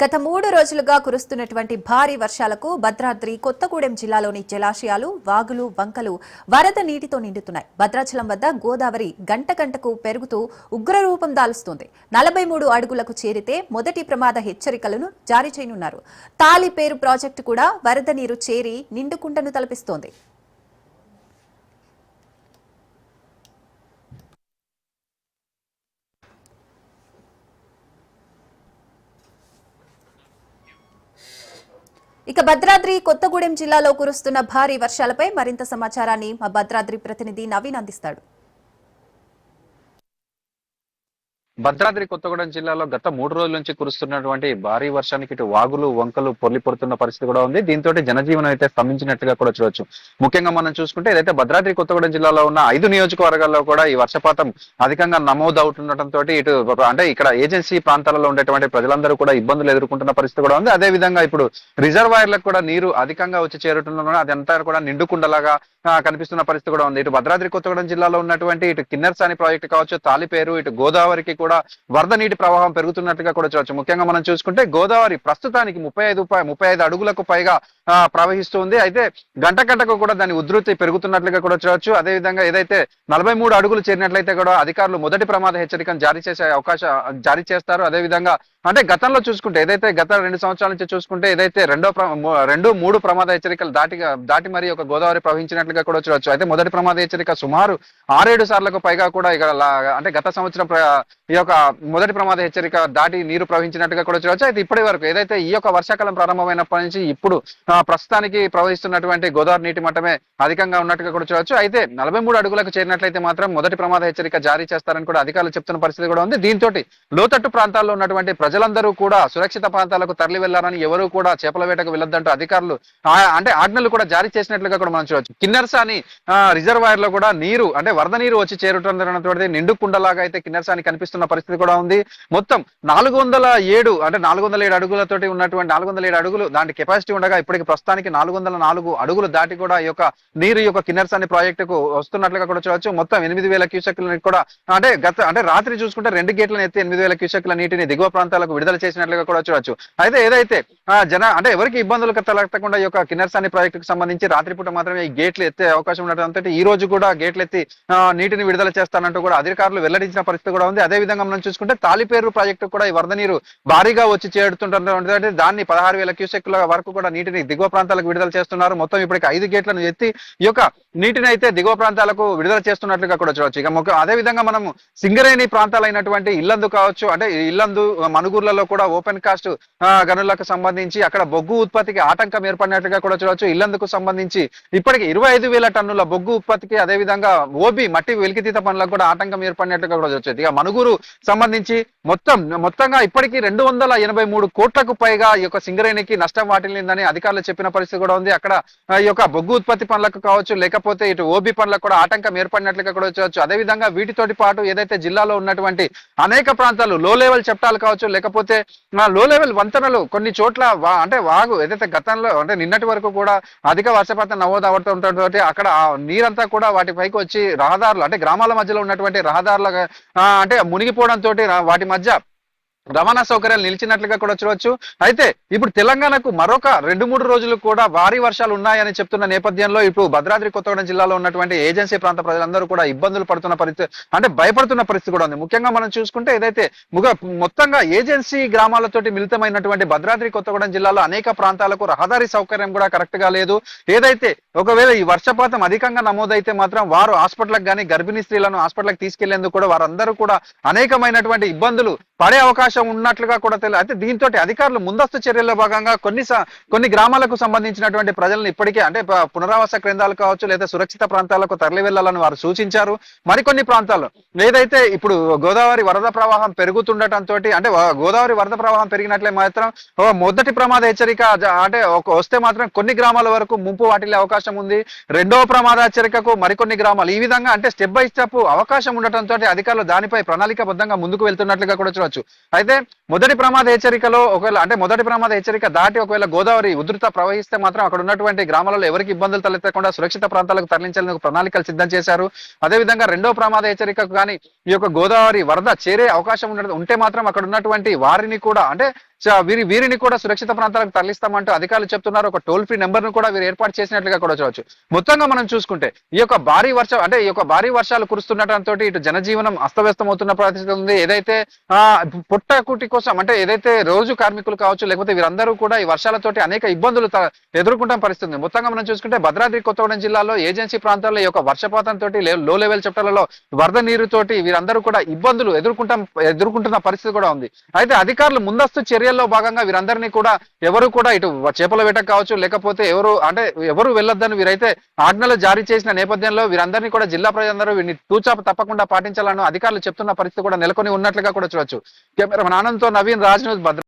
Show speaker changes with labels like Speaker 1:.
Speaker 1: గత మూడు రోజులుగా కురుస్తున్నటువంటి భారీ వర్షాలకు భద్రాద్రి కొత్తగూడెం జిల్లాలోని జలాశయాలు వాగులు వంకలు వరద నీటితో నిండుతున్నాయి. భద్రాచలం వద్ద గోదావరి గంట గంటకు పెరుగుతూ ఉగ్రరూపం దాలుస్తోంది. నలభై మూడు అడుగులకు చేరితే మొదటి ప్రమాద హెచ్చరికలను జారీ చేయనున్నారు. తాలి పేరు ప్రాజెక్టు కూడా వరద నీరు చేరి నిండుకుంటను తలపిస్తోంది. ఇక భద్రాద్రి కొత్తగూడెం జిల్లాలో కురుస్తున్న భారీ వర్షాలపై మరింత సమాచారాన్ని మా భద్రాద్రి ప్రతినిధి నవీన్ అందిస్తాడు.
Speaker 2: భద్రాద్రి కొత్తగూడెం జిల్లాలో గత మూడు రోజుల నుంచి కురుస్తున్నటువంటి భారీ వర్షానికి ఇటు వాగులు వంకలు పొర్లిపొడుతున్న పరిస్థితి కూడా ఉంది. దీంతో జనజీవనం అయితే స్తంభించినట్టుగా కూడా చూడొచ్చు. ముఖ్యంగా మనం చూసుకుంటే ఏదైతే భద్రాద్రి కొత్తగూడెం జిల్లాలో ఉన్న ఐదు నియోజకవర్గాల్లో కూడా ఈ వర్షపాతం అధికంగా నమోదవుతుండటంతో ఇటు అంటే ఇక్కడ ఏజెన్సీ ప్రాంతాలలో ఉండేటువంటి ప్రజలందరూ కూడా ఇబ్బందులు ఎదుర్కొంటున్న పరిస్థితి కూడా ఉంది. అదే విధంగా ఇప్పుడు రిజర్వాయర్లకు కూడా నీరు అధికంగా వచ్చి చేరుతుండడం అదంతా కూడా నిండుకుండలాగా కనిపిస్తున్న పరిస్థితి కూడా ఉంది. ఇటు భద్రాద్రి కొత్తగూడెం జిల్లాలో ఉన్నటువంటి ఇటు కిన్నెర్సాని ప్రాజెక్టు కావచ్చు తాలిపేరు ఇటు గోదావరికి కూడా వరద నీటి ప్రవాహం పెరుగుతున్నట్టుగా కూడా చూడవచ్చు ముఖ్యంగా మనం చూసుకుంటే గోదావరి ప్రస్తుతానికి ముప్పై ఐదు ముప్పై ఐదు అడుగులకు పైగా ప్రవహిస్తుంది. అయితే గంట గంటకు కూడా దాని ఉధృతి పెరుగుతున్నట్లుగా కూడా చూడవచ్చు అదే విధంగా ఏదైతే నలభై మూడు అడుగులు చేరినట్లయితే కూడా అధికారులు మొదటి ప్రమాద హెచ్చరికను జారీ చేసే అవకాశం జారీ చేస్తారు. అదే విధంగా అంటే గతంలో చూసుకుంటే ఏదైతే గత రెండు సంవత్సరాల నుంచి చూసుకుంటే ఏదైతే రెండో రెండు మూడు ప్రమాద హెచ్చరికలు దాటి దాటి మరి ఒక గోదావరి ప్రవహించినట్లుగా కూడా చూడవచ్చు అయితే మొదటి ప్రమాద హెచ్చరిక సుమారు ఆరేడు సార్లకు పైగా కూడా ఇక అంటే గత సంవత్సరం యొక్క మొదటి ప్రమాద హెచ్చరిక దాటి నీరు ప్రవహించినట్టుగా కూడా చూడవచ్చు అయితే ఇప్పటి వరకు ఏదైతే ఈ యొక్క వర్షాకాలం ప్రారంభమైనప్పటి నుంచి ఇప్పుడు ప్రస్తుతానికి ప్రవహిస్తున్నటువంటి గోదావరి నీటి మట్టమే అధికంగా ఉన్నట్టుగా కూడా చూడవచ్చు అయితే నలభై మూడు అడుగులకు చేరినట్లయితే మాత్రం మొదటి ప్రమాద హెచ్చరిక జారీ చేస్తారని కూడా అధికారులు చెప్తున్న పరిస్థితి కూడా ఉంది. దీంతో లోతట్టు ప్రాంతాల్లో ఉన్నటువంటి ప్రజలందరూ కూడా సురక్షిత ప్రాంతాలకు తరలి వెళ్ళారని ఎవరు కూడా చేపల వేటకు వెళ్ళొద్దంటూ అధికారులు అంటే ఆజ్ఞలు కూడా జారీ చేసినట్లుగా కూడా మనం చూడవచ్చు కిన్నెరసాని రిజర్వాయర్లో కూడా నీరు అంటే వరద నీరు వచ్చి చేరుతున్నటువంటి నిండు కుండలాగా అయితే కిన్నెరసాని కనిపిస్తున్న పరిస్థితి కూడా ఉంది. మొత్తం నాలుగు వందల ఏడు అంటే నాలుగు వందల ఏడు అడుగులతోటి ఉన్నటువంటి నాలుగు వందల ఏడు అడుగులు దాని కెపాసిటీ ఉండగా ఇప్పటికి ప్రస్తుతానికి నాలుగు వందల నాలుగు అడుగులు దాటి కూడా ఈ యొక్క నీరు యొక్క యొక్క ప్రాజెక్టు ప్రాజెక్టుకు వస్తున్నట్లుగా కూడా చూడవచ్చు. మొత్తం ఎనిమిది వేల క్యూసెక్ల కూడా అంటే గత అంటే రాత్రి చూసుకుంటే రెండు గేట్లను ఎత్తి ఎనిమిది వేల క్యూసెక్ల నీటిని దిగువ ప్రాంతాలకు విడుదల చేసినట్లుగా కూడా చూడవచ్చు. అయితే ఏదైతే జన అంటే ఎవరికి ఇబ్బందులు తలెత్తకుండా ఈ యొక్క కిన్నెరసాని ప్రాజెక్టుకు సంబంధించి రాత్రిపూట మాత్రమే ఈ గేట్లు ఎత్తే అవకాశం ఉండటంతో ఈ రోజు కూడా గేట్లు ఎత్తి నీటిని విడుదల చేస్తానంటూ కూడా అధికారులు వెల్లడించిన పరిస్థితి కూడా ఉంది. అదే విధంగా మనం చూసుకుంటే తాలిపేరు ప్రాజెక్టు కూడా ఈ వరద నీరు భారీగా వచ్చి చేరుతుంటే దాన్ని పదహారు వేల క్యూసెక్ల వరకు కూడా నీటిని దిగువ ప్రాంతాలకు విడుదల చేస్తున్నారు. మొత్తం ఇప్పటికి ఐదు గేట్లను ఎత్తి ఈ యొక్క నీటిని అయితే దిగువ ప్రాంతాలకు విడుదల చేస్తున్నట్లుగా కూడా చూడవచ్చు. ఇక అదే విధంగా మనము సింగరేణి ప్రాంతాలైనటువంటి ఇల్లందు కావచ్చు అంటే ఇల్లందు మనుగూర్లలో కూడా ఓపెన్ కాస్ట్ గనులకు సంబంధించి అక్కడ బొగ్గు ఉత్పత్తికి ఆటంకం ఏర్పడినట్లుగా కూడా చూడవచ్చు. ఇల్లందుకు సంబంధించి ఇప్పటికి ఇరవై ఐదు వేల టన్నుల బొగ్గు ఉత్పత్తికి అదే విధంగా ఓబి మట్టి వెలికితీత పనులకు కూడా ఆటంకం ఏర్పడినట్లుగా కూడా చూడవచ్చు. ఇక మనుగురు సంబంధించి మొత్తం మొత్తంగా ఇప్పటికీ రెండు వందల ఎనభై మూడు కోట్లకు పైగా ఈ యొక్క సింగరేణికి నష్టం వాటిల్లిందని అధికారులు చెప్పిన పరిస్థితి కూడా ఉంది. అక్కడ ఈ యొక్క బొగ్గు ఉత్పత్తి పనులకు కావచ్చు లేకపోతే ఇటు ఓబీ పనులకు కూడా ఆటంకం ఏర్పడినట్లుగా కూడా చూడవచ్చు అదే విధంగా వీటితోటి పాటు ఏదైతే జిల్లాలో ఉన్నటువంటి అనేక ప్రాంతాలు లో లెవెల్ చట్టాలు కావచ్చు లేకపోతే లో లెవెల్ వంతెనలు కొన్ని చోట్ల అంటే వాగు ఏదైతే గతంలో అంటే నిన్నటి వరకు కూడా అధిక వర్షపాతం నమోదు అవడంతో అక్కడ నీరంతా కూడా వాటి పైకి వచ్చి రహదారులు అంటే గ్రామాల మధ్యలో ఉన్నటువంటి రహదారుల అంటే మునిగి మునిగిపోవడంతో వాటి మధ్య రవాణా సౌకర్యాలు నిలిచినట్లుగా కూడా చూడవచ్చు అయితే ఇప్పుడు తెలంగాణకు మరొక రెండు మూడు రోజులు కూడా భారీ వర్షాలు ఉన్నాయని చెప్తున్న నేపథ్యంలో ఇప్పుడు భద్రాద్రి కొత్తగూడెం జిల్లాలో ఉన్నటువంటి ఏజెన్సీ ప్రాంత ప్రజలందరూ కూడా ఇబ్బందులు పడుతున్న పరిస్థితి అంటే భయపడుతున్న పరిస్థితి కూడా ఉంది. ముఖ్యంగా మనం చూసుకుంటే ఏదైతే మొత్తంగా ఏజెన్సీ గ్రామాలతోటి మిళితమైనటువంటి భద్రాద్రి కొత్తగూడెం జిల్లాలో అనేక ప్రాంతాలకు రహదారి సౌకర్యం కూడా కరెక్ట్గా లేదు. ఏదైతే ఒకవేళ ఈ వర్షపాతం అధికంగా నమోదైతే మాత్రం వారు హాస్పిటల్కి కానీ గర్భిణీ స్త్రీలను హాస్పిటల్కి తీసుకెళ్ళేందుకు కూడా వారందరూ కూడా అనేకమైనటువంటి ఇబ్బందులు పడే అవకాశం ఉన్నట్లుగా కూడా తెలియదు అయితే దీంతో అధికారులు ముందస్తు చర్యల్లో భాగంగా కొన్ని స- కొన్ని గ్రామాలకు సంబంధించినటువంటి ప్రజలను ఇప్పటికే అంటే పునరావాస కేంద్రాలు కావచ్చు లేదా సురక్షిత ప్రాంతాలకు తరలి వెళ్ళాలని వారు సూచించారు. మరికొన్ని ప్రాంతాల్లో ఏదైతే ఇప్పుడు గోదావరి వరద ప్రవాహం పెరుగుతుండటంతో అంటే గోదావరి వరద ప్రవాహం పెరిగినట్లే మాత్రం మొదటి ప్రమాద హెచ్చరిక అంటే వస్తే మాత్రం కొన్ని గ్రామాల వరకు ముంపు వాటిల్లే అవకాశం ఉంది. రెండవ ప్రమాద హెచ్చరికకు మరికొన్ని గ్రామాలు ఈ విధంగా అంటే స్టెప్ బై స్టెప్ అవకాశం ఉండటంతో అధికారులు దానిపై ప్రణాళికబద్ధంగా ముందుకు వెళ్తున్నట్లుగా కూడా చూడొచ్చు అయితే మొదటి ప్రమాద హెచ్చరికలో ఒకవేళ అంటే మొదటి ప్రమాద హెచ్చరిక దాటి ఒకవేళ గోదావరి ఉధృత ప్రవహిస్తే మాత్రం అక్కడ ఉన్నటువంటి గ్రామాలలో ఎవరికి ఇబ్బందులు తలెత్తకుండా సురక్షిత ప్రాంతాలకు తరలించేందుకు ప్రణాళికలు సిద్ధం చేశారు. అదేవిధంగా రెండో ప్రమాద హెచ్చరికకు కానీ ఈ యొక్క గోదావరి వరద చేరే అవకాశం ఉంటే మాత్రం అక్కడ ఉన్నటువంటి వారిని కూడా అంటే వీరి వీరిని కూడా సురక్షిత ప్రాంతాలకు తరలిస్తామంటూ అధికారులు చెప్తున్నారు. ఒక టోల్ ఫ్రీ నెంబర్ను కూడా వీరు ఏర్పాటు చేసినట్లుగా కూడా చూడవచ్చు. మొత్తంగా మనం చూసుకుంటే ఈ యొక్క భారీ వర్షం అంటే ఈ యొక్క భారీ వర్షాలు కురుస్తుండటంతో ఇటు జనజీవనం అస్తవ్యస్తం అవుతున్న పరిస్థితి ఉంది. ఏదైతే ఆ పుట్టకుటి కోసం అంటే ఏదైతే రోజు కార్మికులు కావచ్చు లేకపోతే వీరందరూ కూడా ఈ వర్షాలతోటి అనేక ఇబ్బందులు ఎదుర్కొంటాం పరిస్థితి ఉంది మొత్తంగా మనం చూసుకుంటే భద్రాద్రి కొత్తగూడెం జిల్లాలో ఏజెన్సీ ప్రాంతాల్లో ఈ యొక్క వర్షపాతంతో లో లెవెల్ చెప్టలలో వరద నీరుతోటి వీరందరూ కూడా ఇబ్బందులు ఎదుర్కొంటాం ఎదుర్కొంటున్న పరిస్థితి కూడా ఉంది. అయితే అధికారులు ముందస్తు చర్యలు చర్యల్లో భాగంగా వీరందరినీ కూడా ఎవరు కూడా ఇటు చేపల వేటకు కావచ్చు లేకపోతే ఎవరు అంటే ఎవరు వెళ్ళొద్దని వీరైతే ఆజ్ఞలు జారీ చేసిన నేపథ్యంలో వీరందరినీ కూడా జిల్లా ప్రజలందరూ వీరిని తూచా తప్పకుండా పాటించాలని అధికారులు చెప్తున్న పరిస్థితి కూడా నెలకొని ఉన్నట్లుగా కూడా చూడొచ్చు. కెమెరా ఆనంద్తో నవీన్ రాజ్ న్యూస్ భద్ర